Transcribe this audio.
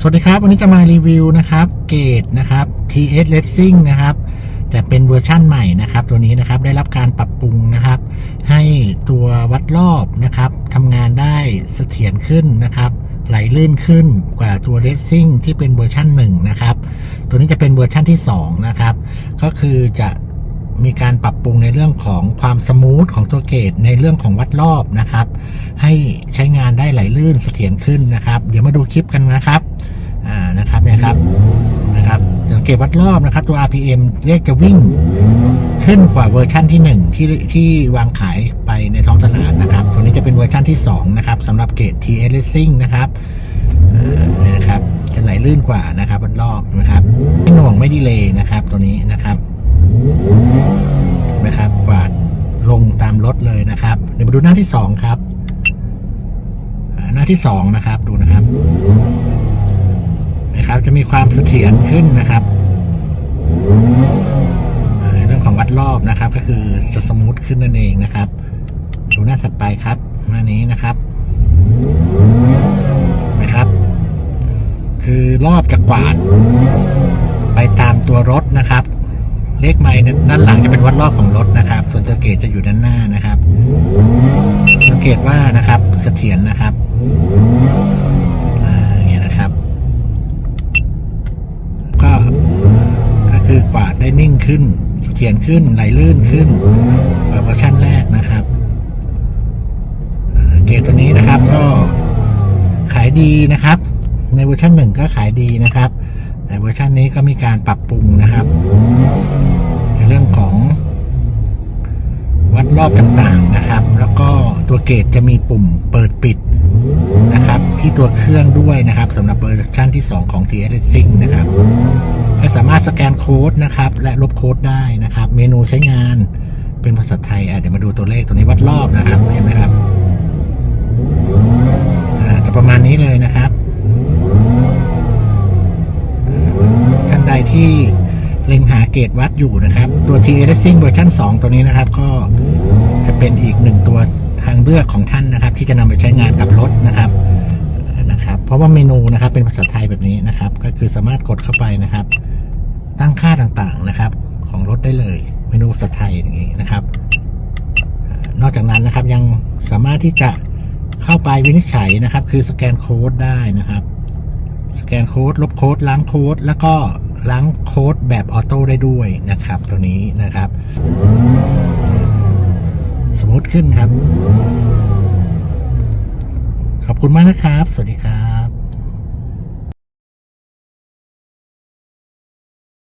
สวัสดีครับ วันนี้จะมารีวิวนะครับเกตนะครับ TS Racing นะครับแต่เป็นเวอร์ชั่นใหม่นะครับ ตัวนี้นะครับได้รับการปรับปรุงนะครับ ให้ตัววัดรอบนะครับทำงานได้เสถียรขึ้นนะครับ ไหลลื่นขึ้นกว่าตัว Racing ที่เป็นเวอร์ชั่น1นะครับตัวนี้จะเป็นเวอร์ชั่นที่2นะครับก็คือจะ มีการปรับปรุงในเรื่องของความสมูทของตัวเกตในเรื่องของวัดรอบนะครับ ให้ใช้งานได้ไหลลื่นเสถียรขึ้นนะครับ เดี๋ยวมาดูคลิปกันนะครับอ่านะครับเนี่ยครับนะครับสังเกตวัดรอบนะครับ ตัว RPM เลขจะวิ่งขึ้นกว่าเวอร์ชั่นที่ 1 ที่ที่วางขายไปในท้องตลาดนะครับ ตัวนี้จะเป็นเวอร์ชั่นที่ 2 นะครับสำหรับเกต TS Racing นะครับนี่นะครับจะไหลลื่นกว่านะครับวัดรอบนะครับไม่หน่วงไม่ดีเลยนะครับตัวนี้นะครับ มาดูหน้าที่สองครับหน้าที่สองนะครับดูนะครับนะครับจะมีความเสถียรขึ้นนะครับเรื่องของวัดรอบนะครับ ก็คือจะสมูทขึ้นนั่นเองนะครับ ดูหน้าถัดไปครับ หน้านี้นะครับนะครับ คือรอบจะกวาด ไปตามตัวรถนะครับ เลขไม้ด้านหลังจะเป็นวัดรอบของรถนะครับ ส่วนตัวเกจจะอยู่ด้านหน้านะครับสังเกตว่านะครับเสถียรนะครับอย่างเงี้ยนะครับ ก็ก็คือกวาดได้นิ่งขึ้นเสถียรขึ้นไหลลื่นขึ้นกว่าเวอร์ชันแรกนะครับเกจตัวนี้นะครับก็ขายดีนะครับ ในเวอร์ชันหนึ่งก็ขายดีนะครับ แต่เวอร์ชันนี้ก็มีการปรับปรุงนะครับ ในเรื่องของวัดรอบต่างๆนะครับ แล้วก็ตัวเกจจะมีปุ่มเปิดปิดนะครับ ที่ตัวเครื่องด้วยนะครับสำหรับเวอร์ชันที่ 2 ของ TS Racing นะครับก็สามารถสแกนโค้ดนะครับ และลบโค้ดได้นะครับ เมนูใช้งานเป็นภาษาไทยอะเดี๋ยวมาดูตัวเลขตัวนี้วัดรอบนะครับเห็นไหมครับอ่าจะประมาณนี้เลยนะครับ ที่เล็งหาเกตวัดอยู่นะครับ ตัว T Racing เวอร์ชัน2 ตัวนี้นะครับ ก็จะเป็นอีกหนึ่งตัวทางเลือกของท่านนะครับ ที่จะนำไปใช้งานกับรถนะครับนะครับ เพราะว่าเมนูนะครับเป็นภาษาไทยแบบนี้นะครับ ก็คือสามารถกดเข้าไปนะครับ ตั้งค่าต่างๆนะครับ ของรถได้เลย เมนูภาษาไทยอย่างนี้นะครับ นอกจากนั้นนะครับยังสามารถที่จะเข้าไปวินิจฉัยนะครับ คือสแกนโค้ดได้นะครับ สแกนโค้ดลบโค้ดล้างโค้ดแล้วก็ ล้างโค้ดแบบออโต้ได้ด้วยนะครับ ตัวนี้นะครับ สมมติขึ้นครับ ขอบคุณมากนะครับ สวัสดีครับ